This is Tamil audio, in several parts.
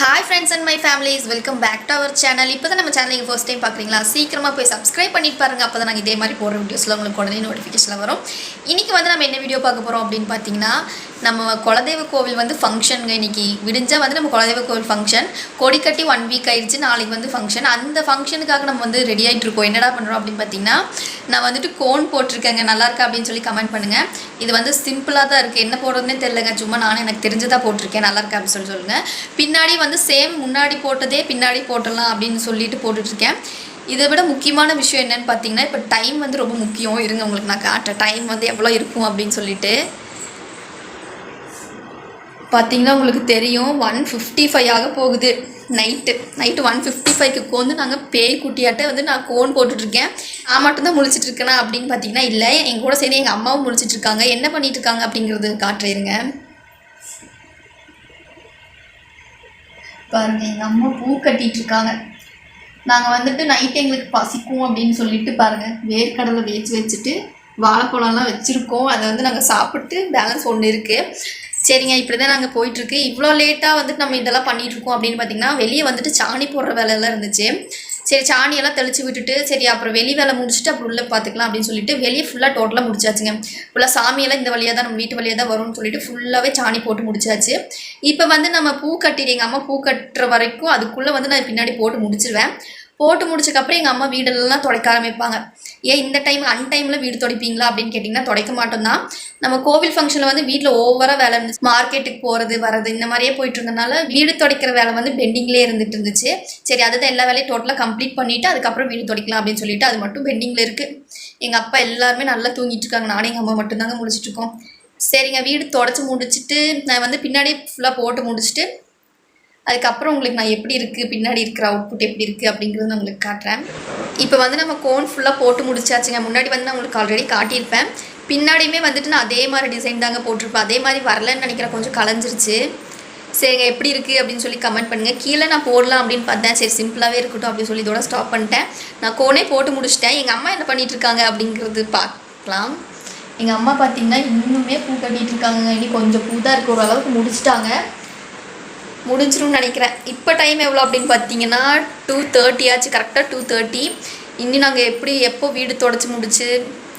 Hi friends and my families welcome back to our channel இப்போ தான் நம்ம சேனல் நீங்கள் ஃபர்ஸ்ட் டைம் பார்க்குறீங்களா? சீக்கிரமாக போய் சப்ஸ்கிரைப் பண்ணிட்டு பாருங்க. அப்போ தான் நாங்கள் இதே மாதிரி போடுற வீடியோஸில் உங்களுக்கு உடனே நோட்டிஃபிகேஷன் வரும். இன்றைக்கி வந்து நம்ம என்ன வீடியோ பார்க்க போகிறோம் அப்படின்னு பார்த்தீங்கன்னா நம்ம குலதெய்வ கோவில் வந்து ஃபங்க்ஷனுங்க இன்னைக்கு. விடிஞ்சால் வந்து நம்ம குலதெய்வ கோவில் ஃபங்க்ஷன் கொடி கட்டி ஒன் வீக் ஆயிடுச்சு நாளைக்கு வந்து ஃபங்க்ஷன் அந்த ஃபங்க்ஷனுக்காக நம்ம வந்து ரெடி ஆகிட்டு இருக்கோம். என்னடா பண்ணுறோம் அப்படின்னு பார்த்தீங்கன்னா நான் வந்துட்டு கோன் போட்டிருக்கேங்க. நல்லா இருக்கா அப்படின்னு சொல்லி கமெண்ட் பண்ணுங்கள் இது வந்து சிம்பிளாக தான் இருக்குது என்ன போடுறதுனே தெரிலங்க சும்மா நானும் எனக்கு தெரிஞ்சதாக போட்டிருக்கேன். நல்லா இருக்கா அப்படின்னு சொல்லி சொல்லுங்கள் பின்னாடி வந்து சேம் முன்னாடி போட்டதே பின்னாடி போட்டலாம் அப்படின்னு சொல்லிட்டு போட்டுட்ருக்கேன். இதை விட முக்கியமான விஷயம் என்னன்னு பார்த்தீங்கன்னா இப்போ டைம் வந்து ரொம்ப முக்கியம். இருங்க உங்களுக்கு நான் காட்டுறேன். டைம் வந்து எவ்வளோ இருக்கும் அப்படின்னு சொல்லிட்டு. பார்த்தீங்கன்னா உங்களுக்கு தெரியும் ஒன் ஃபிஃப்டி ஃபைவ் ஆக போகுது. நைட்டு நைட்டு ஒன் ஃபிஃப்டி ஃபைவ்க்கு வந்து நாங்கள் பேய் குட்டியாட்ட வந்து நான் கோன் போட்டுட்ருக்கேன். நான் மட்டும்தான் முழிச்சிட்டு இருக்கேனா அப்படின்னு பார்த்தீங்கன்னா இல்லை. எங்கள் கூட சரி எங்கள் அம்மாவும் முழிச்சிட்டுருக்காங்க என்ன பண்ணிட்டு இருக்காங்க அப்படிங்கிறது காட்டுறேருங்க பாருங்க எங்கள் அம்மா பூ கட்டிகிட்ருக்காங்க இருக்காங்க நாங்கள் வந்துட்டு நைட்டு எங்களுக்கு பசிக்கும் அப்படின்னு சொல்லிட்டு பாருங்கள் வேர்க்கடலை வேச்சு வச்சுட்டு வாழைப்பழம்லாம் வச்சுருக்கோம். அதை வந்து நாங்கள் சாப்பிட்டு பேலன்ஸ் ஒன்று இருக்குது சரிங்க இப்படி தான் நாங்கள் போயிட்டுருக்கு. இவ்வளோ லேட்டாக வந்துட்டு நம்ம இதெல்லாம் பண்ணிகிட்ருக்கோம் அப்படின்னு பார்த்தீங்கன்னா வெளியே வந்துட்டு சாணி போடுற வேலையெல்லாம் இருந்துச்சு. சரி சாணியெல்லாம் தெளித்து விட்டுட்டு சரி அப்புறம் வெளி வேலை முடிச்சுட்டு அப்புறம் உள்ளே பார்த்துக்கலாம் அப்படின்னு சொல்லிட்டு வெளியே ஃபுல்லாக டோட்டலாக முடிச்சாச்சுங்க. ஃபுல்லாக சாமியெல்லாம் இந்த வழியாக தான் நம்ம வீட்டு வழியாக தான் வரும்னு சொல்லிட்டு ஃபுல்லாகவே சாணி போட்டு முடிச்சாச்சு. இப்போ வந்து நம்ம பூ கட்டிடு எங்கள் அம்மா பூ கட்டுற வரைக்கும் அதுக்குள்ளே வந்து நான் பின்னாடி போட்டு முடிச்சிருவேன். போட்டு முடிச்சக்கப்புறம் எங்கள் அம்மா வீடெல்லாம் துடைக்க ஆரம்பிப்பாங்க. ஏன் இந்த டைம் அன் டைமில் வீடு துடைப்பீங்களா அப்படின்னு கேட்டிங்கன்னா துடைக்க மாட்டோம் தான் நம்ம கோவில் ஃபங்க்ஷனில் வந்து வீட்டில் ஓவராக வேலை இருந்துச்சு. மார்க்கெட்டுக்கு போகிறது வரது இந்த மாதிரியே போயிட்டு இருந்தனால வீடு துடைக்கிற வேலை வந்து பெண்டிங்லேயே இருந்துட்டு இருந்துச்சு. சரி அதுதான் எல்லா வேலையும் டோட்டலாக கம்ப்ளீட் பண்ணிவிட்டு அதுக்கப்புறம் வீடு துடைக்கலாம் அப்படின்னு சொல்லிட்டு அது மட்டும் பெண்டிங்கில் இருக்குது எங்கள் அப்பா எல்லாருமே நல்லா தூங்கிட்டு இருக்காங்க. நானே எங்கள் அம்மா மட்டும்தாங்க முடிச்சிட்ருக்கோம் சரிங்க வீடு தொடச்சி முடிச்சிட்டு நான் வந்து பின்னாடியே ஃபுல்லாக போட்டு முடிச்சுட்டு அதுக்கப்புறம் உங்களுக்கு நான் எப்படி இருக்குது பின்னாடி இருக்கிற அவுட்புட் எப்படி இருக்குது அப்படிங்கிறது நான் உங்களுக்கு காட்டுறேன். இப்போ வந்து நம்ம கோன் ஃபுல்லாக போட்டு முடிச்சாச்சுங்க. முன்னாடி வந்து நான் உங்களுக்கு ஆல்ரெடி காட்டியிருப்பேன். பின்னாடியுமே வந்துட்டு நான் அதே மாதிரி டிசைன் தாங்க போட்டிருப்பேன். அதே மாதிரி வரலன்னு நினைக்கிறேன். கொஞ்சம் கலைஞ்சிருச்சு. சரிங்க எப்படி இருக்குது அப்படின்னு சொல்லி கமெண்ட் பண்ணுங்கள் கீழே நான் போடலாம் அப்படின்னு பார்த்தேன். சரி சிம்பிளாகவே இருக்கட்டும் அப்படின்னு சொல்லி இதோட ஸ்டாப் பண்ணிட்டேன். நான் கோனே போட்டு முடிச்சிட்டேன். எங்கள் அம்மா என்ன பண்ணிகிட்டு இருக்காங்க அப்படிங்கிறது பார்க்கலாம். எங்கள் அம்மா பார்த்தீங்கன்னா இன்னுமே பூ கட்டிகிட்டு இருக்காங்க இனி கொஞ்சம் பூ தான் இருக்குது ஓரளவுக்கு முடிச்சிட்டாங்க. முடிஞ்சிரும்னு நினைக்கிறேன். இப்போ டைம் எவ்வளோ அப்படின்னு பார்த்தீங்கன்னா டூ தேர்ட்டி ஆச்சு. கரெக்டாக டூ தேர்ட்டி இன்னும் நாங்கள் எப்படி எப்போ வீடு தொடச்சி முடிச்சு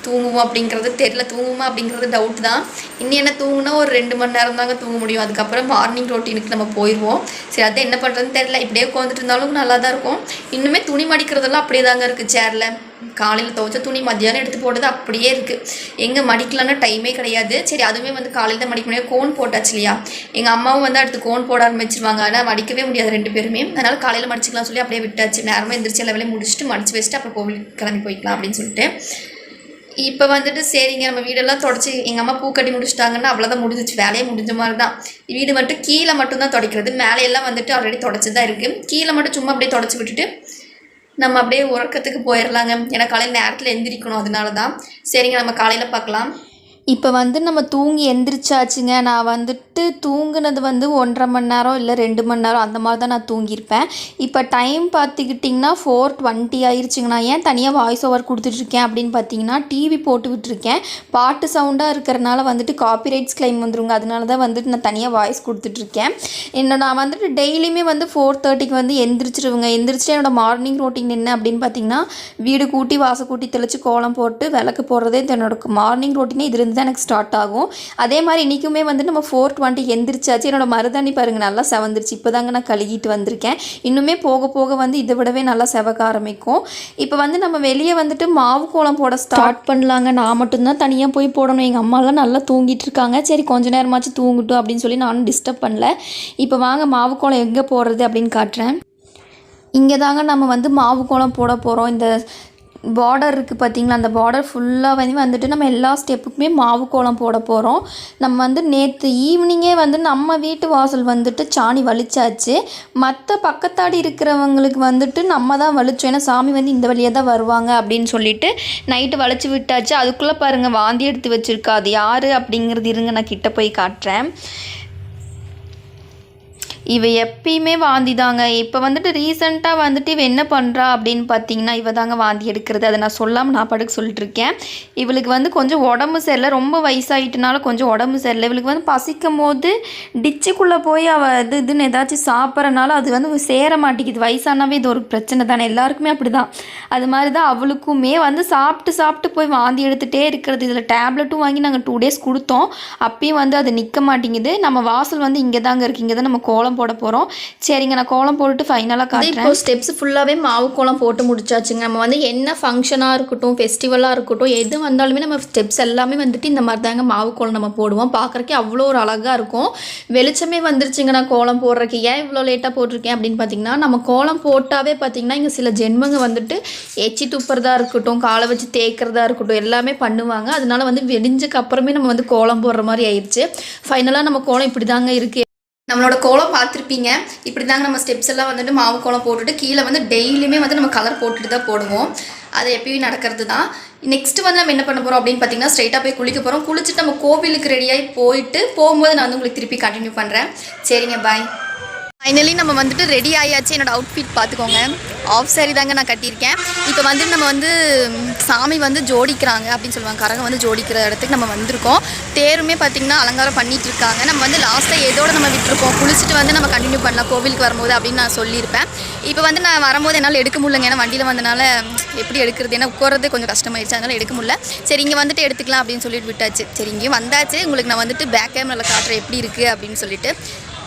தூங்குவோம் அப்படிங்கிறது தெரில தூங்குமா அப்படிங்கிறது டவுட் தான். இன்னும் என்ன தூங்குனா ஒரு ரெண்டு மணி நேரம் தாங்க தூங்க முடியும். அதுக்கப்புறம் மார்னிங் ரொட்டீனுக்கு நம்ம போயிடுவோம் சரி அதான் என்ன பண்ணுறதுன்னு தெரில இப்படியே உட்காந்துட்டு இருந்தாலும் நல்லா தான் இருக்கும். இன்னுமே துணி மடிக்கிறதெல்லாம் அப்படியே தாங்க இருக்குது சேரில் காலையில் துவைச்ச துணி மத்தியானம் எடுத்து போட்டது அப்படியே இருக்குது எங்கே மடிக்கலான்னு டைமே கிடையாது. சரி அதுவுமே வந்து காலையில் தான் மடிக்க முடியாது கோன் போட்டாச்சு இல்லையா? எங்கள் அம்மாவும் வந்து அடுத்து கோன் போட ஆரம்பிச்சிருவாங்க. ஆனால் மடிக்கவே முடியாது ரெண்டு பேருமே. அதனால் காலையில் மடிச்சிக்கலாம் சொல்லி அப்படியே விட்டாச்சு. நேரமாக எந்திரிச்சு எல்லா வேலையும் முடிச்சுட்டு மடிச்சு வச்சுட்டு அப்புறம் கோவிலுக்கு கிளம்பி போய்க்கலாம் அப்படின்னு சொல்லிட்டு. இப்போ வந்துட்டு சரிங்க நம்ம வீடெல்லாம் தொடச்சி எங்கள் அம்மா பூ கட்டி முடிச்சிட்டாங்கன்னா அவ்வளோதான் முடிஞ்சிச்சு. வேலையே முடிஞ்ச மாதிரி தான் வீடு மட்டும் கீழே மட்டும் தான் துடைக்கிறது. மேலையெல்லாம் வந்துட்டு ஆல்ரெடி தொடச்சி தான் இருக்குது கீழே மட்டும் சும்மா அப்படியே தொடச்சி விட்டுட்டு நம்ம அப்படியே உறக்கத்துக்கு போயிடலாங்க ஏன்னா காலையில் நேரத்தில் எந்திரிக்கணும் அதனால தான் சரிங்க நம்ம காலையில் பார்க்கலாம். இப்போ வந்து நம்ம தூங்கி எந்திரிச்சாச்சுங்க. நான் வந்துட்டு தூங்குனது வந்து ஒன்றரை மணி நேரம் இல்லை ரெண்டு மணி நேரம் அந்த மாதிரி தான் நான் தூங்கியிருப்பேன். இப்போ டைம் பார்த்துக்கிட்டிங்கன்னா ஃபோர் டுவெண்ட்டி ஆயிருச்சுங்க. நான் ஏன் தனியாக வாய்ஸ் ஓவர் கொடுத்துட்ருக்கேன் அப்படின்னு பார்த்தீங்கன்னா டிவி போட்டு விட்டுருக்கேன். பாட்டு சவுண்டாக இருக்கிறனால வந்துட்டு காப்பிரைட்ஸ் கிளைம் வந்துருங்க. அதனால தான் வந்துட்டு நான் தனியாக வாய்ஸ் கொடுத்துட்ருக்கேன் என்ன நான் வந்துட்டு டெய்லியுமே வந்து ஃபோர் தேர்ட்டிக்கு வந்து எந்திரிச்சிருவேங்க. எந்திரிச்சிட்டு என்னோடய மார்னிங் ரொட்டீன் என்ன அப்படின்னு பார்த்தீங்கன்னா வீடு கூட்டி வாசை கூட்டி தெளித்து கோலம் போட்டு விளக்கு போடுறதே என்னோட மார்னிங் ரொட்டீனே இது இருந்து தான் எனக்கு ஸ்டார்ட் ஆகும். அதே மாதிரி இன்றைக்குமே வந்து நம்ம ஃபோர் டுவெண்ட்டி எந்திரிச்சாச்சு. என்னோடய மருதாணி பாருங்கள் நல்லா செவந்துருச்சு. இப்போ தாங்க நான் கழுகிட்டு வந்திருக்கேன். இன்னுமே போக போக வந்து இதை விடவே நல்லா செவக்க ஆரம்பிக்கும். இப்போ வந்து நம்ம வெளியே வந்துட்டு மாவு கோலம் போட ஸ்டார்ட் பண்ணலாங்க. நான் மட்டும்தான் தனியாக போய் போடணும். எங்கள் அம்மாலாம் நல்லா தூங்கிட்டு இருக்காங்க. சரி கொஞ்ச நேரமாச்சும் தூங்கட்டும் அப்படின்னு சொல்லி நானும் டிஸ்டர்ப் பண்ணல. இப்போ வாங்க மாவு கோலம் எங்கே போடுறது அப்படின்னு காட்டுறேன். இங்கே தாங்க நம்ம வந்து மாவு கோலம் போட போகிறோம் இந்த பார்டர் இருக்குது பார்த்தீங்களா அந்த பார்டர் ஃபுல்லாக வந்து வந்துட்டு நம்ம எல்லா ஸ்டெப்புக்குமே மாவு கோலம் போட போகிறோம் நம்ம வந்து நேற்று ஈவினிங்கே வந்து நம்ம வீட்டு வாசல் வந்துட்டு சாணி வலிச்சாச்சு. மற்ற பக்கத்தாடி இருக்கிறவங்களுக்கு வந்துட்டு நம்ம தான் வலிச்சோம். ஏன்னா சாமி வந்து இந்த வழியாக தான் வருவாங்க அப்படின்னு சொல்லிட்டு நைட்டு வலிச்சு விட்டாச்சு. அதுக்குள்ளே பாருங்கள் வாந்தி எடுத்து வச்சுருக்கா அது யார் அப்படிங்கிறது இருங்க நான் கிட்ட போய் காட்டுறேன். இவ எப்பயுமே வாந்தி தாங்க இப்போ வந்துட்டு ரீசெண்டாக வந்துட்டு இவ என்ன பண்ணுறா அப்படின்னு பார்த்தீங்கன்னா இவ தாங்க வாந்தி எடுக்கிறது. அதை நான் சொல்லாமல் நான் படுக்க சொல்லிட்டு இருக்கேன் இவளுக்கு வந்து கொஞ்சம் உடம்பு சரியில்லை. ரொம்ப வயசாயிட்டனால கொஞ்சம் உடம்பு சரியில்லை. இவளுக்கு வந்து பசிக்கும் போது டிச்சுக்குள்ளே போய் அவள் இது இதுன்னு ஏதாச்சும் சாப்பிட்றனால அது வந்து சேர மாட்டேங்குது. வயசானாவே இது ஒரு பிரச்சனை தானே. எல்லாருக்குமே அப்படி தான் அது மாதிரி தான் அவளுக்குமே வந்து சாப்பிட்டு சாப்பிட்டு போய் வாந்தி எடுத்துகிட்டே இருக்கிறது. இதில் டேப்லெட்டும் வாங்கி நாங்கள் டூ டேஸ் கொடுத்தோம். அப்பயும் வந்து அது நிற்க மாட்டேங்குது. நம்ம வாசல் வந்து இங்கே தாங்க இருக்குது இங்கே தான் நம்ம கோலம் போட போகிறோம் சரிங்க நான் கோலம் போட்டுட்டு ஃபைனலாக காட்டுறேன். இப்போ ஸ்டெப்ஸ் ஃபுல்லாகவே மாவு கோலம் போட்டு முடிச்சாச்சுங்க. நம்ம வந்து என்ன ஃபங்க்ஷனாக இருக்கட்டும் ஃபெஸ்டிவலாக இருக்கட்டும் எது வந்தாலுமே நம்ம ஸ்டெப்ஸ் எல்லாமே வந்துட்டு இந்த மாதிரி தாங்க மாவு கோலம் நம்ம போடுவோம். பார்க்குறக்கே அவ்வளோ ஒரு அழகாக இருக்கும். வெளிச்சமே வந்துருச்சுங்க நான் கோலம் போடுறதுக்கு. ஏன் இவ்வளோ லேட்டாக போட்டிருக்கேன் அப்படின்னு பார்த்தீங்கன்னா நம்ம கோலம் போட்டாவே பார்த்தீங்கன்னா இங்கே சில ஜென்மங்க வந்துட்டு எச்சி துப்புறதா இருக்கட்டும் காலை வச்சு தேய்க்கிறதா இருக்கட்டும் எல்லாமே பண்ணுவாங்க. அதனால வந்து வெடிஞ்சக்கு அப்புறமே நம்ம வந்து கோலம் போடுற மாதிரி ஆயிடுச்சு ஃபைனலாக நம்ம கோலம் இப்படி தாங்க இருக்குது நம்மளோட கோலம் பார்த்துருப்பீங்க. இப்படி தாங்க நம்ம ஸ்டெப்ஸ் எல்லாம் வந்துட்டு மாவு கோலம் போட்டுட்டு கீழே வந்து டெய்லியுமே வந்து நம்ம கலர் போட்டுட்டு தான் போடுவோம். அது எப்பயும் நடக்கிறது தான். நெக்ஸ்ட் வந்து நம்ம என்ன பண்ண போகிறோம் அப்படின்னு பார்த்தீங்கன்னா ஸ்ட்ரைட்டாக போய் குளிக்க போகிறோம் குளிச்சுட்டு நம்ம கோவிலுக்கு ரெடியாகி போயிட்டு போகும்போது நான் வந்து உங்களுக்கு திருப்பி கண்டினியூ பண்ணுறேன் சரிங்க பாய் ஃபைனலி நம்ம வந்துட்டு ரெடி ஆயாச்சு. என்னோட அவுட்ஃபிட் பார்த்துக்கோங்க ஆஃப் சாரி தாங்க நான் கட்டியிருக்கேன். இப்போ வந்து நம்ம வந்து சாமி வந்து ஜோடிக்கிறாங்க அப்படின்னு சொல்லுவாங்க. கரகம் வந்து ஜோடிக்கிற இடத்துக்கு நம்ம வந்திருக்கோம். தேருமே பார்த்திங்கன்னா அலங்காரம் பண்ணிகிட்டு இருக்காங்க. நம்ம வந்து லாஸ்ட்டாக எதோடு நம்ம விட்டுருக்கோம். குளிச்சுட்டு வந்து நம்ம கண்டினியூ பண்ணலாம். கோவிலுக்கு வரும்போது அப்படின்னு நான் சொல்லியிருப்பேன். இப்போ வந்து நான் வரும்போது என்னால் எடுக்க முடியலங்க. ஏன்னா வண்டியில் வந்தனால எப்படி எடுக்கிறது? ஏன்னா உட்காரது கொஞ்சம் கஷ்டமாயிருச்சு. அதனால் எடுக்க முடியல. சரி இங்கே வந்துட்டு எடுத்துக்கலாம் அப்படின்னு சொல்லிட்டு விட்டாச்சு. சரி இங்கேயும் வந்தாச்சு. உங்களுக்கு நான் வந்துட்டு பேக் கேமராவில் காட்டுறேன் எப்படி இருக்குது அப்படின்னு சொல்லிட்டு.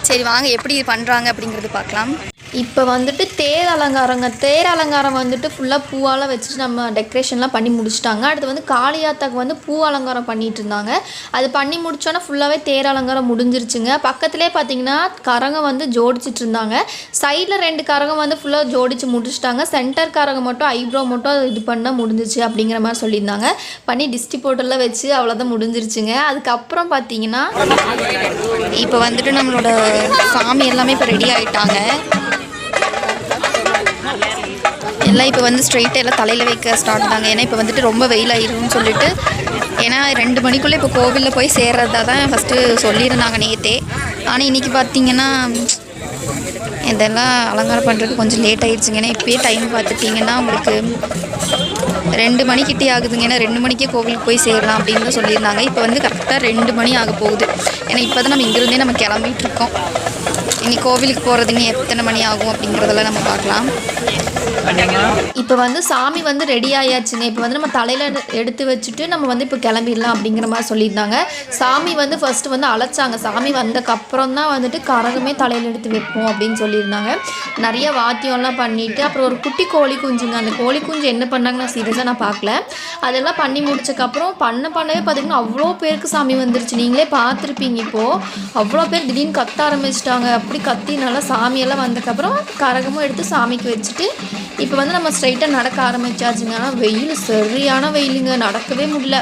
சரி வாங்க எப்படி பண்ணுறாங்க அப்படிங்கிறது பார்க்கலாம். இப்போ வந்துட்டு தேர் அலங்காரங்க தேர் அலங்காரம் வந்துட்டு ஃபுல்லாக பூவால் வச்சுட்டு நம்ம டெக்கரேஷன்லாம் பண்ணி முடிச்சிட்டாங்க. அடுத்து வந்து காளியாத்தாக்கு வந்து பூ அலங்காரம் பண்ணிட்டு இருந்தாங்க. அது பண்ணி முடிச்சோன்னே ஃபுல்லாகவே தேர் அலங்காரம் முடிஞ்சிருச்சுங்க. பக்கத்துலேயே பார்த்தீங்கன்னா கரகம் வந்து ஜோடிச்சிட்டு இருந்தாங்க. சைடில் ரெண்டு கரகம் வந்து ஃபுல்லாக ஜோடிச்சு முடிச்சிட்டாங்க. சென்டர் கரகம் மட்டும் ஐப்ரோ மட்டும் இது பண்ண முடிஞ்சிச்சு அப்படிங்கிற மாதிரி சொல்லியிருந்தாங்க. பண்ணி டிஸ்ட்ரிபியூட்டரில் வச்சு அவ்வளோதான் முடிஞ்சிருச்சுங்க. அதுக்கப்புறம் பார்த்தீங்கன்னா இப்போ வந்துட்டு நம்மளோட சாமி எல்லாமே இப்போ ரெடி ஆகிட்டாங்க எல்லாம் இப்போ வந்து ஸ்ட்ரெயிட்டாக எல்லாம் தலையில் வைக்க ஸ்டார்ட் தாங்க ஏன்னா இப்போ வந்துட்டு ரொம்ப வெயில் ஆயிரும்னு சொல்லிட்டு. ஏன்னா ரெண்டு மணிக்குள்ளே இப்போ கோவிலில் போய் சேர்றதா தான் ஃபஸ்ட்டு சொல்லியிருந்தாங்க நேற்றே ஆனால் இன்றைக்கி பார்த்தீங்கன்னா இதெல்லாம் அலங்காரம் பண்ணுறதுக்கு கொஞ்சம் லேட் ஆயிடுச்சுங்க. ஏன்னா இப்போயே டைம் பார்த்துட்டிங்கன்னா உங்களுக்கு ரெண்டு மணிக்கிட்டே ஆகுதுங்க. ஏன்னா ரெண்டு மணிக்கே கோவிலுக்கு போய் சேரலாம் அப்படின்னு தான் சொல்லியிருந்தாங்க. இப்போ வந்து கரெக்டாக ரெண்டு மணி ஆக போகுது ஏன்னா இப்போ தான் நம்ம இங்கேருந்தே நம்ம கிளம்பிட்டு இருக்கோம் இனி கோவிலுக்கு போகிறது இனி எத்தனை மணி ஆகும் அப்படிங்கிறதெல்லாம் நம்ம பார்க்கலாம். இப்போ வந்து சாமி வந்து ரெடி ஆயாச்சுங்க. இப்போ வந்து நம்ம தலையில் எடுத்து வச்சுட்டு நம்ம வந்து இப்போ கிளம்பிடலாம் அப்படிங்கிற மாதிரி சொல்லியிருந்தாங்க. சாமி வந்து ஃபஸ்ட்டு வந்து அழைச்சாங்க. சாமி வந்தக்கப்புறம் தான் வந்துட்டு கரகமே தலையில் எடுத்து வைப்போம் அப்படின்னு சொல்லியிருந்தாங்க. நிறைய வாத்தியம்லாம் பண்ணிவிட்டு அப்புறம் ஒரு குட்டி கோழி குஞ்சுங்க. அந்த கோழி குஞ்சு என்ன பண்ணாங்க நான் சீரியஸாக நான் பார்க்கல. அதெல்லாம் பண்ணி முடிச்சக்கப்புறம் பண்ண பண்ணவே பார்த்தீங்கன்னா அவ்வளோ பேருக்கு சாமி வந்துருச்சு. நீங்களே பார்த்துருப்பீங்க. இப்போது அவ்வளோ பேர் திடீர்னு கத்த ஆரம்பிச்சிட்டாங்க. அப்படி கத்தினால சாமியெல்லாம் வந்ததுக்கப்புறம் கரகமும் எடுத்து சாமிக்கு வச்சுட்டு இப்போ வந்து நம்ம ஸ்ட்ரைட்டாக நடக்க ஆரம்பிச்சாச்சுங்க. ஆனால் வெயில் சரியான வெயிலுங்க. நடக்கவே முடியல.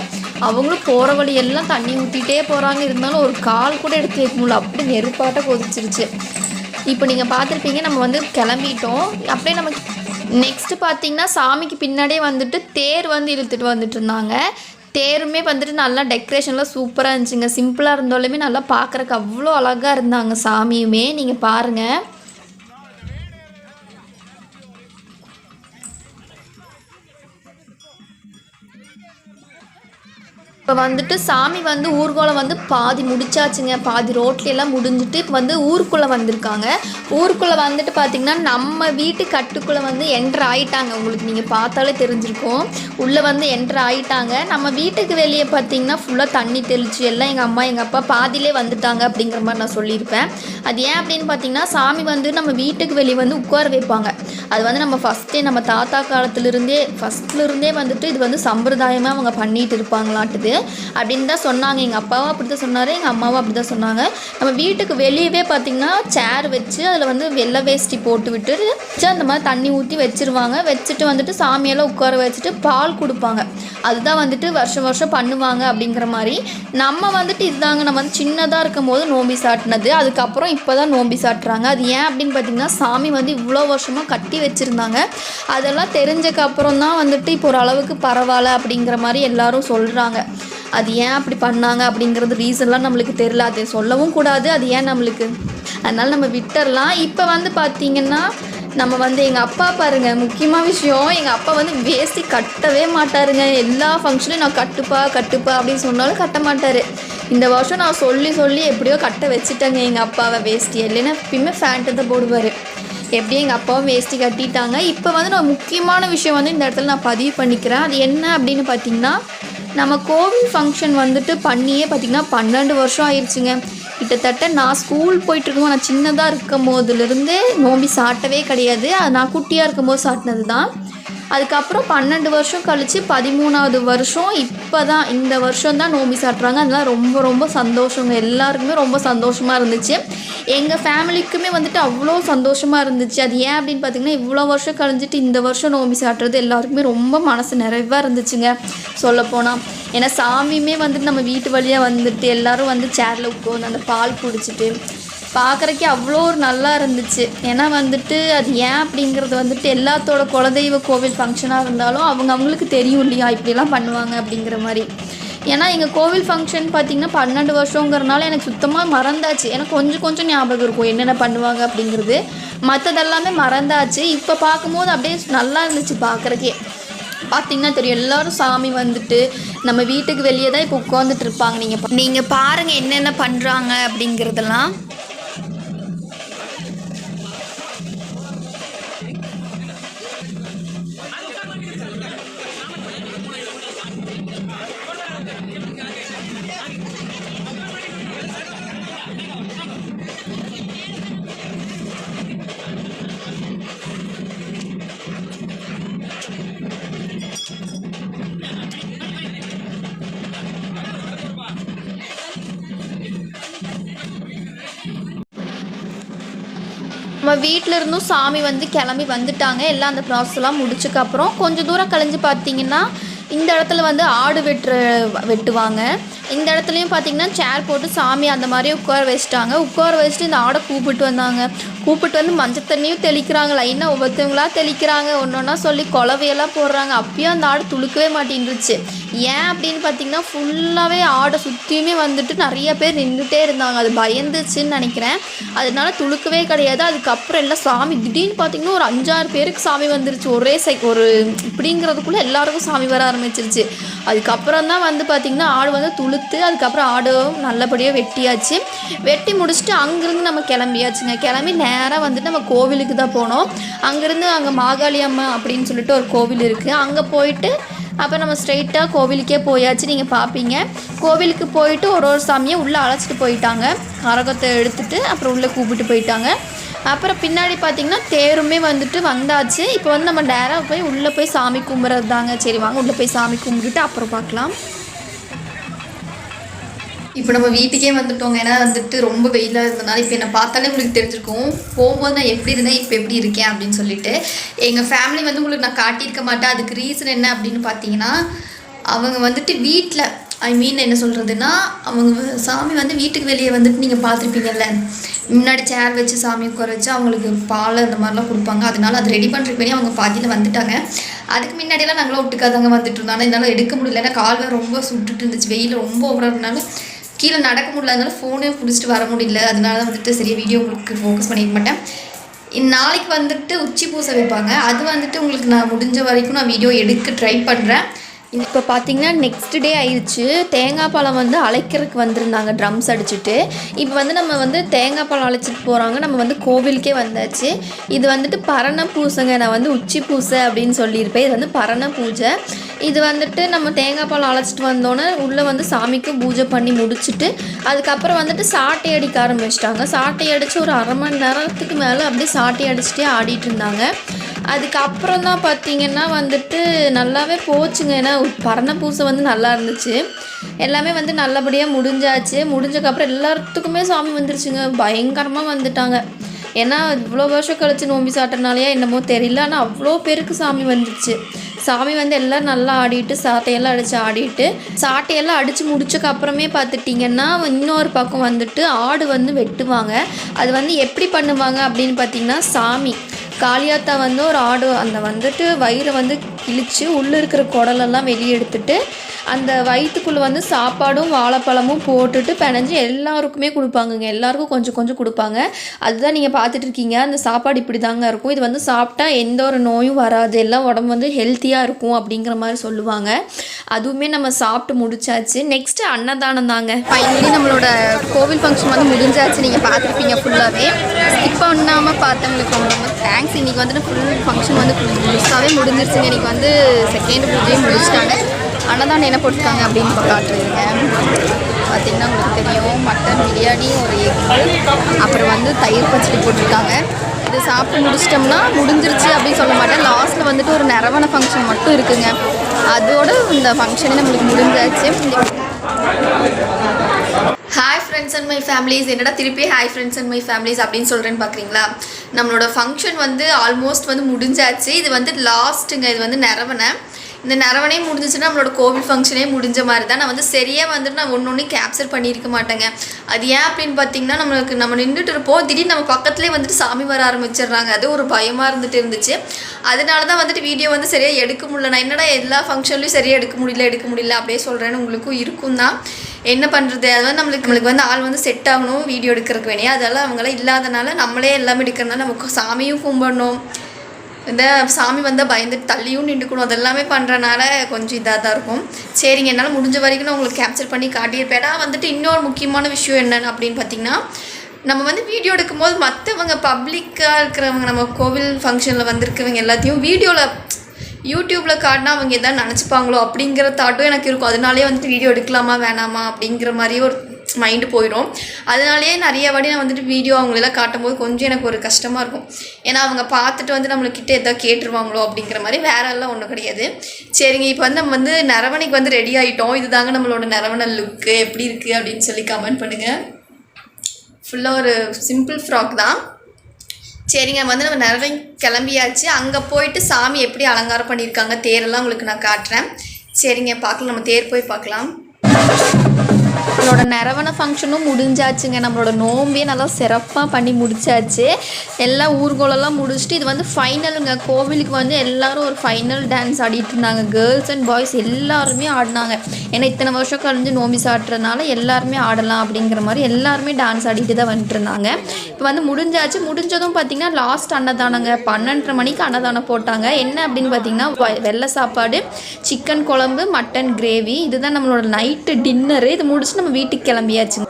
அவங்களும் போகிற வழியெல்லாம் தண்ணி ஊற்றிட்டே போகிறாங்க இருந்தாலும் ஒரு கால் கூட எடுத்து வைக்க முடியல. அப்படி நெருப்பாட்ட கொதிச்சிருச்சு. இப்போ நீங்கள் பார்த்துருப்பீங்க நம்ம வந்து கிளம்பிட்டோம். அப்படியே நம்ம நெக்ஸ்ட்டு பார்த்தீங்கன்னா சாமிக்கு பின்னாடியே வந்துட்டு தேர் வந்து இழுத்துட்டு வந்துட்டு இருந்தாங்க. தேருமே வந்துட்டு நல்லா டெக்கரேஷன்லாம் சூப்பராக இருந்துச்சுங்க. சிம்பிளாக இருந்தாலுமே நல்லா பார்க்குறக்கு அவ்வளோ அழகாக இருந்தாங்க சாமியுமே. நீங்கள் பாருங்கள் இப்போ வந்துட்டு சாமி வந்து ஊர்வலம் வந்து பாதி முடிச்சாச்சுங்க. பாதி ரோட்லையெல்லாம் முடிஞ்சுட்டு முடிஞ்சிட்டு இப்போ வந்து ஊருக்குள்ளே வந்திருக்காங்க. ஊருக்குள்ளே வந்துட்டு பார்த்திங்கன்னா நம்ம வீட்டு கட்டுக்குள்ளே வந்து என்ட்ரு ஆகிட்டாங்க உங்களுக்கு நீங்கள் பார்த்தாலே தெரிஞ்சிருக்கும். உள்ளே வந்து என்ட்ரு ஆகிட்டாங்க நம்ம வீட்டுக்கு வெளியே பார்த்தீங்கன்னா ஃபுல்லாக தண்ணி தெளிச்சு எல்லாம் எங்கள் அம்மா எங்கள் அப்பா பாதியிலே வந்துட்டாங்க அப்படிங்கிற மாதிரி நான் சொல்லியிருப்பேன். அது ஏன் அப்படின்னு பார்த்தீங்கன்னா சாமி வந்து நம்ம வீட்டுக்கு வெளியே வந்து உட்கார வைப்பாங்க. அது வந்து நம்ம ஃபஸ்ட்டே நம்ம தாத்தா காலத்துலேருந்தே ஃபஸ்ட்லேருந்தே வந்துட்டு இது வந்து சம்பிரதாயமாக அவங்க பண்ணிட்டு இருப்பாங்களாட்டுது. அப்படின்னு தான் சொன்னாங்க. எங்கள் அப்பாவும் அப்படி தான் சொன்னார் எங்கள் அம்மாவும் அப்படி தான் சொன்னாங்க. நம்ம வீட்டுக்கு வெளியவே பார்த்திங்கன்னா சேர் வச்சு அதில் வந்து வெள்ளை வேஷ்டி போட்டு விட்டு அந்த மாதிரி தண்ணி ஊற்றி வச்சிருவாங்க. வச்சுட்டு வந்துட்டு சாமியெல்லாம் உட்கார வச்சுட்டு பால் கொடுப்பாங்க. அதுதான் வந்துட்டு வருஷம் வருஷம் பண்ணுவாங்க அப்படிங்கிற மாதிரி. நம்ம வந்துட்டு இதுதாங்க நம்ம வந்து சின்னதாக இருக்கும் போது நோம்பி சாட்டினது. அதுக்கப்புறம் இப்போ தான் நோம்பி சாட்டுறாங்க. அது ஏன் அப்படின்னு பார்த்தீங்கன்னா சாமி வந்து இவ்வளோ வருஷமாக கட்டி வச்சுருந்தாங்க. அதெல்லாம் தெரிஞ்சக்கு அப்புறம் தான் வந்துட்டு இப்போ ஒரு அளவுக்கு பரவாயில்ல அப்படிங்கிற மாதிரி எல்லாரும் சொல்கிறாங்க அது ஏன் அப்படி பண்ணாங்க அப்படிங்கிறது ரீசன்லாம் நம்மளுக்கு தெரில அது சொல்லவும் கூடாது. அது ஏன் நம்மளுக்கு? அதனால் நம்ம விட்டுறலாம். இப்போ வந்து பார்த்திங்கன்னா நம்ம வந்து எங்கள் அப்பா பாருங்க முக்கியமாக விஷயம் எங்கள் அப்பா வந்து வேஷ்டி கட்டவே மாட்டாருங்க. எல்லா ஃபங்க்ஷனும் நான் கட்டுப்பா கட்டுப்பா அப்படின்னு சொன்னாலும் கட்ட மாட்டார். இந்த வருஷம் நான் சொல்லி சொல்லி எப்படியோ கட்ட வச்சுட்டேங்க எங்கள் அப்பாவை வேஷ்டி இல்லைன்னா எப்பயுமே ஃபேண்ட்டு தான் போடுவார். எப்படியும் எங்கள் அப்பாவும் வேஷ்டி கட்டிட்டாங்க. இப்போ வந்து நான் முக்கியமான விஷயம் வந்து இந்த இடத்துல நான் பதிவு பண்ணிக்கிறேன். அது என்ன அப்படின்னு பார்த்தீங்கன்னா நம்ம கோவில் ஃபங்க்ஷன் வந்துட்டு பண்ணியே பார்த்திங்கன்னா பன்னெண்டு வருஷம் ஆயிடுச்சுங்க கிட்டத்தட்ட நான் ஸ்கூல் போயிட்டுருக்கோம் நான் சின்னதாக இருக்கும் போதுலேருந்தே நோம்பி சாட்டவே கிடையாது. அது நான் குட்டியாக இருக்கும்போது சாட்டினது தான் அதுக்கப்புறம் பன்னெண்டு வருஷம் கழித்து பதிமூணாவது வருஷம் இப்போ தான் இந்த வருஷம் தான் நோம்பி சாட்டுறாங்க. அதெல்லாம் ரொம்ப ரொம்ப சந்தோஷங்க. எல்லாருக்குமே ரொம்ப சந்தோஷமாக இருந்துச்சு. எங்கள் ஃபேமிலிக்குமே வந்துட்டு அவ்வளோ சந்தோஷமாக இருந்துச்சு. அது ஏன் அப்படின்னு பார்த்தீங்கன்னா இவ்வளோ வருஷம் கழிஞ்சிட்டு இந்த வருஷம் நோம்பி சாட்டுறது எல்லாருக்குமே ரொம்ப மனசு நிறைவாக இருந்துச்சுங்க. சொல்லப்போனால் ஏன்னா சாமியுமே வந்துட்டு நம்ம வீட்டு வழியாக வந்துட்டு எல்லாரும் வந்து சேரில் உட்காந்து அந்த பால் குடிச்சிட்டு பார்க்குறக்கே அவ்வளோ ஒரு நல்லா இருந்துச்சு. ஏன்னா வந்துட்டு அது ஏன் அப்படிங்கிறது வந்துட்டு எல்லாத்தோட குலதெய்வ கோவில் ஃபங்க்ஷனாக இருந்தாலும் அவங்க அவங்களுக்கு தெரியும் இல்லையா? இப்படிலாம் பண்ணுவாங்க அப்படிங்கிற மாதிரி. ஏன்னா எங்கள் கோவில் ஃபங்க்ஷன் பார்த்திங்கன்னா பன்னெண்டு வருஷங்கிறனால எனக்கு சுத்தமாக மறந்தாச்சு. எனக்கு கொஞ்சம் கொஞ்சம் ஞாபகம் இருக்கும் என்னென்ன பண்ணுவாங்க அப்படிங்கிறது. மற்றதெல்லாமே மறந்தாச்சு. இப்போ பார்க்கும்போது அப்படியே நல்லா இருந்துச்சு பார்க்குறக்கே பார்த்தீங்கன்னா தெரியும் எல்லாரும் சாமி வந்துட்டு நம்ம வீட்டுக்கு வெளியே தான் இப்போ உட்காந்துட்டு இருப்பாங்க. நீங்கள் நீங்கள் பாருங்கள் என்னென்ன பண்ணுறாங்க அப்படிங்கிறதெல்லாம். வீட்டில் இருந்தும் சாமி வந்து கிளம்பி வந்துட்டாங்க. எல்லாம் அந்த ப்ராசஸ்லாம் முடிச்சக்கப்புறம் கொஞ்சம் தூரம் கழிஞ்சு பார்த்தீங்கன்னா இந்த இடத்துல வந்து ஆடு வெட்டுற வெட்டுவாங்க. இந்த இடத்துலையும் பார்த்தீங்கன்னா சேர் போட்டு சாமி அந்த மாதிரி உட்கார வச்சுட்டாங்க. உட்கார வச்சுட்டு இந்த ஆடை கூப்பிட்டு வந்தாங்க. கூப்பிட்டு வந்து மஞ்சள் தண்ணியும் தெளிக்கிறாங்க. லைனாக ஒவ்வொருத்தவங்களா தெளிக்கிறாங்க. ஒன்று ஒன்றா சொல்லி குலவையெல்லாம் போடுறாங்க. அப்பயும் அந்த ஆடு துளுக்கவே மாட்டேன்ருச்சு ஏன் அப்படின்னு பார்த்தீங்கன்னா ஃபுல்லாகவே ஆடை சுற்றியுமே வந்துட்டு நிறைய பேர் நின்றுட்டே இருந்தாங்க. அது பயந்துச்சுன்னு நினைக்கிறேன். அதனால துளுக்கவே கிடையாது. அதுக்கப்புறம் எல்லாம் சாமி திடீர்னு பார்த்தீங்கன்னா ஒரு அஞ்சாறு பேருக்கு சாமி வந்துருச்சு. ஒரே சை ஒரு இப்படிங்கிறதுக்குள்ளே எல்லாருக்கும் சாமி வர ஆரம்பிச்சிருச்சு. அதுக்கப்புறம் தான் வந்து பார்த்திங்கன்னா ஆடு வந்து துளுத்து அதுக்கப்புறம் ஆடும் நல்லபடியாக வெட்டியாச்சு. வெட்டி முடிச்சுட்டு அங்கேருந்து நம்ம கிளம்பியாச்சுங்க. கிளம்பி நேராக வந்துட்டு நம்ம கோவிலுக்கு தான் போனோம். அங்கேருந்து அங்கே மாகாளி அம்மா அப்படின்னு சொல்லிட்டு ஒரு கோவில் இருக்குது அங்கே போயிட்டு அப்போ நம்ம ஸ்ட்ரைட்டாக கோவிலுக்கே போயாச்சு நீங்கள் பார்ப்பீங்க கோவிலுக்கு போயிட்டு ஒரு ஒரு சாமியை உள்ளே அழைச்சிட்டு போயிட்டாங்க. கரகத்தை எடுத்துட்டு அப்புறம் உள்ளே கூப்பிட்டு போயிட்டாங்க. அப்புறம் பின்னாடி பார்த்தீங்கன்னா தேருமே வந்துட்டு வந்தாச்சு. இப்போ வந்து நம்ம டேராக போய் உள்ளே போய் சாமி கும்பிட்றது தாங்க சரி வாங்க உள்ளே போய் சாமி கும்பிட்டுட்டு அப்புறம் பார்க்கலாம். இப்போ நம்ம வீட்டுக்கே வந்துட்டோங்க. ஏன்னா வந்துட்டு ரொம்ப வெயிலாக இருந்தனால இப்போ என்னை பார்த்தாலே உங்களுக்கு தெரிஞ்சிருக்கும். போகும்போது நான் எப்படி இருந்தேன் இப்போ எப்படி இருக்கேன் அப்படின்னு சொல்லிட்டு. எங்கள் ஃபேமிலி வந்து உங்களுக்கு நான் காட்டியிருக்க மாட்டேன். அதுக்கு ரீசன் என்ன அப்படின்னு பார்த்தீங்கன்னா அவங்க வந்துட்டு வீட்டில் ஐ மீன் என்ன சொல்கிறதுனா அவங்க சாமி வந்து வீட்டுக்கு வெளியே வந்துட்டு நீங்கள் பார்த்துருப்பீங்கல்ல. முன்னாடி சேர் வச்சு சாமி உட்கார வச்சு அவங்களுக்கு பால் அந்த மாதிரிலாம் கொடுப்பாங்க. அதனால அது ரெடி பண்ணுறதுக்கு பண்ணி அவங்க பாதியில் வந்துட்டாங்க. அதுக்கு முன்னாடியெல்லாம் நாங்களாம் ஒட்டுக்காதாங்க வந்துட்டு இருந்தோம். ஆனால் என்னால் எடுக்க முடியல. ஏன்னா கால் ரொம்ப சுட்டுட்டு இருந்துச்சு. வெயில் ரொம்ப ஓவராக இருந்தாலும் கீழே நடக்க முடியல அதனால ஃபோனே பிடிச்சிட்டு வர முடியல. அதனால தான் வந்துட்டு சரியாக வீடியோ உங்களுக்கு ஃபோக்கஸ் பண்ணிக்க மாட்டேன். நாளைக்கு வந்துட்டு உச்சி பூசை வைப்பாங்க. அது வந்துட்டு உங்களுக்கு நான் முடிஞ்ச வரைக்கும் நான் வீடியோ எடுக்க ட்ரை பண்ணுறேன் இப்போ பார்த்தீங்கன்னா நெக்ஸ்ட் டே ஆயிடுச்சு. தேங்காய் பழம் வந்து அழைக்கிறதுக்கு வந்திருந்தாங்க ட்ரம்ஸ் அடிச்சுட்டு. இப்போ வந்து நம்ம வந்து தேங்காய் பழம் அழைச்சிட்டு போகிறாங்க நம்ம வந்து கோவிலுக்கே வந்தாச்சு. இது வந்துட்டு பரண பூசைங்க நான் வந்து உச்சி பூசை அப்படின்னு சொல்லியிருப்பேன். இது வந்து பரண பூஜை இது வந்துட்டு நம்ம தேங்காய் பழம் அழைச்சிட்டு வந்தோன்னே உள்ளே வந்து சாமிக்கு பூஜை பண்ணி முடிச்சுட்டு அதுக்கப்புறம் வந்துட்டு சாட்டை அடிக்க ஆரம்பிச்சிட்டாங்க. சாட்டை அடித்து ஒரு அரை மணி நேரத்துக்கு மேலே அப்படியே சாட்டை அடிச்சுட்டே ஆடிட்டு இருந்தாங்க. அதுக்கப்புறம் தான் பார்த்தீங்கன்னா வந்துட்டு நல்லாவே போச்சுங்க. ஏன்னா பரண பூசை வந்து நல்லா இருந்துச்சு. எல்லாமே வந்து நல்லபடியாக முடிஞ்சாச்சு. முடிஞ்சக்கப்புறம் எல்லாத்துக்குமே சாமி வந்துருச்சுங்க. பயங்கரமாக வந்துட்டாங்க. ஏன்னா இவ்வளோ வருஷம் கழிச்சு நோம்பி சாட்டினாலேயே என்னமோ தெரியல. ஆனால் அவ்வளோ பேருக்கு சாமி வந்துருச்சு. சாமி வந்து எல்லாம் நல்லா ஆடிட்டு சாட்டையெல்லாம் அடித்து ஆடிட்டு சாட்டையெல்லாம் அடித்து முடிச்சக்கு அப்புறமே பார்த்துட்டிங்கன்னா இன்னொரு பக்கம் வந்துட்டு ஆடு வந்து வெட்டுவாங்க. அது வந்து எப்படி பண்ணுவாங்க அப்படின்னு பார்த்தீங்கன்னா சாமி. காளியாத்தா வந்து ஒரு ஆடு அந்த வந்துட்டு வயிறு வந்து கிழிச்சு உள்ளே இருக்கிற குடலெல்லாம் வெளியே எடுத்துட்டு அந்த வயிற்றுக்குள்ளே வந்து சாப்பாடும் வாழைப்பழமும் போட்டுட்டு பிணைஞ்சு எல்லாருக்குமே கொடுப்பாங்கங்க. எல்லாருக்கும் கொஞ்சம் கொஞ்சம் கொடுப்பாங்க. அதுதான் நீங்கள் பார்த்துட்டு இருக்கீங்க. அந்த சாப்பாடு இப்படி தாங்க இருக்கும். இது வந்து சாப்பிட்டா எந்த ஒரு நோயும் வராது. எல்லாம் உடம்பு வந்து ஹெல்த்தியாக இருக்கும் அப்படிங்கிற மாதிரி சொல்லுவாங்க. அதுவுமே நம்ம சாப்பிட்டு முடிச்சாச்சு. நெக்ஸ்ட்டு அன்னதானம் தாங்க. ஃபைனலி நம்மளோட கோவில் ஃபங்க்ஷன் வந்து முடிஞ்சாச்சு. நீங்கள் பார்த்துருப்பீங்க ஃபுல்லாகவே ஸ்கிப் பண்ணாமல் பார்த்தவங்களுக்கு ரொம்ப ரொம்ப தேங்க்ஸ் இன்றைக்கி வந்துட்டு ஃபுல் ஃபங்க்ஷன் வந்து புதுசாகவே முடிஞ்சிருச்சுங்க இன்றைக்கி வந்து செகண்ட் பூஜையும் முடிச்சிட்டாங்க. அன்னதானம் என்ன போட்டிருக்காங்க அப்படின்னு காட்டுறீங்க. பார்த்திங்கன்னா உங்களுக்கு தெரியும் மட்டன் பிரியாணி ஒரு எக் அப்புறம் வந்து தயிர் பச்சடி போட்டிருக்காங்க. இது சாப்பிட்டு முடிச்சிட்டோம்னா முடிஞ்சிருச்சு அப்படின்னு சொல்ல மாட்டேன். லாஸ்ட்டில் வந்துட்டு ஒரு நிறவன ஃபங்க்ஷன் மட்டும் இருக்குங்க. அதோட இந்த ஃபங்க்ஷனே நம்மளுக்கு முடிஞ்சாச்சு. Hi friends and my families என்னடா திருப்பி hi friends and my families அப்படின்னு சொல்கிறேன்னு பார்க்குறீங்களா நம்மளோட ஃபங்க்ஷன் வந்து ஆல்மோஸ்ட் வந்து முடிஞ்சாச்சு. இது வந்து லாஸ்ட்டுங்க இது வந்து நிறவனை இந்த நிறவனே முடிஞ்சிச்சுன்னா நம்மளோட கோவில் ஃபங்க்ஷனே முடிஞ்ச மாதிரி தான். நான் வந்து சரியாக வந்துட்டு நான் ஒன்று ஒன்று கேப்சர் பண்ணியிருக்க மாட்டேங்க. அது ஏன் அப்படின்னு பார்த்தீங்கன்னா நம்மளுக்கு நம்ம நின்றுட்டு இருப்போம். திடீர்னு நம்ம பக்கத்துலேயே வந்துட்டு சாமி வர ஆரம்பிச்சிடுறாங்க. அது ஒரு பயமாக இருந்துட்டு இருந்துச்சு. அதனால தான் வந்துட்டு வீடியோ வந்து சரியாக எடுக்க முடியல. நான் என்னடா எல்லா ஃபங்க்ஷன்லையும் சரியாக எடுக்க முடியல எடுக்க முடியல அப்படியே சொல்கிறேன்னு உங்களுக்கும் இருக்கும் தான். என்ன பண்ணுறது அது வந்து நம்மளுக்கு நம்மளுக்கு வந்து ஆள் வந்து செட் ஆகணும் வீடியோ எடுக்கிறதுக்கு வேணியா அதெல்லாம் அவங்களாம் இல்லாதனால நம்மளே எல்லாமே எடுக்கிறதுனால நமக்கு சாமியும் கும்பிடணும். இந்த சாமி வந்தால் பயந்துட்டு தள்ளியும் நின்றுக்கணும். அதெல்லாமே பண்ணுறனால கொஞ்சம் இதாக தான் இருக்கும். சரிங்க என்னால் முடிஞ்ச வரைக்கும் நான் உங்களுக்கு கேப்சர் பண்ணி காட்டியிருப்பேன். ஆனால் வந்துட்டு இன்னொரு முக்கியமான விஷயம் என்னென்னு அப்படின்னு பார்த்தீங்கன்னா நம்ம வந்து வீடியோ எடுக்கும்போது மற்றவங்க பப்ளிக்காக இருக்கிறவங்க நம்ம கோவில் ஃபங்க்ஷனில் வந்திருக்கவங்க எல்லாத்தையும் வீடியோவில் யூடியூப்பில் காட்டினா அவங்க எதாவது நினச்சிப்பாங்களோ அப்படிங்கிற தாட்டும் எனக்கு இருக்கும். அதனாலே வந்துட்டு வீடியோ எடுக்கலாமா வேணாமா அப்படிங்கிற மாதிரி ஒரு மைண்டு போயிடும் அதனாலேயே நிறைய வாட்டி நான் வந்துட்டு வீடியோ அவங்களெல்லாம் காட்டும்போது கொஞ்சம் எனக்கு ஒரு கஷ்டமாக இருக்கும். ஏன்னா அவங்க பார்த்துட்டு வந்து நம்மளுக்கிட்ட எதாவது கேட்டுருவாங்களோ அப்படிங்கிற மாதிரி வேற எல்லாம் ஒன்றும் கிடையாது. சரிங்க இப்போ வந்து நம்ம வந்து நரவணைக்கு வந்து ரெடி ஆகிட்டோம் இதுதாங்க நம்மளோட நரவண லுக்கு எப்படி இருக்குது அப்படின்னு சொல்லி கமெண்ட் பண்ணுங்கள் ஃபுல்லாக ஒரு சிம்பிள் ஃப்ராக் தான். சரிங்க வந்து நம்ம நிறைய கிளம்பியாச்சு. அங்கே போயிட்டு சாமி எப்படி அலங்காரம் பண்ணியிருக்காங்க தேரெல்லாம் உங்களுக்கு நான் காட்டுறேன். சரிங்க பார்க்கலாம் நம்ம தேர் போய் பார்க்கலாம். நம்மளோட நரவண ஃபங்க்ஷனும் முடிஞ்சாச்சுங்க. நம்மளோட நோம்பே நல்லா சிறப்பாக பண்ணி முடிச்சாச்சு. எல்லா ஊர்கோலெல்லாம் முடிச்சுட்டு இது வந்து ஃபைனலுங்க கோவிலுக்கு வந்து எல்லாரும் ஒரு ஃபைனல் டான்ஸ் ஆடிட்டு இருந்தாங்க. கேர்ள்ஸ் அண்ட் பாய்ஸ் எல்லாருமே ஆடினாங்க. ஏன்னா இத்தனை வருஷம் கழிஞ்சு நோம்பி சாட்டுறதுனால எல்லாருமே ஆடலாம் அப்படிங்கிற மாதிரி எல்லாருமே டான்ஸ் ஆடிட்டு தான் வந்துட்டு இருந்தாங்க இப்போ வந்து முடிஞ்சாச்சு. முடிஞ்சதும் பார்த்தீங்கன்னா லாஸ்ட் அன்னதானங்க. பன்னெண்டரை மணிக்கு அன்னதானம் போட்டாங்க. என்ன அப்படின்னு பார்த்தீங்கன்னா வ- வெள்ளை சாப்பாடு சிக்கன் குழம்பு மட்டன் கிரேவி இதுதான் நம்மளோட நைட்டு டின்னரு இது முடிச்சு நம்ம வீட்டுக்கு கிளம்பியாச்சுங்க.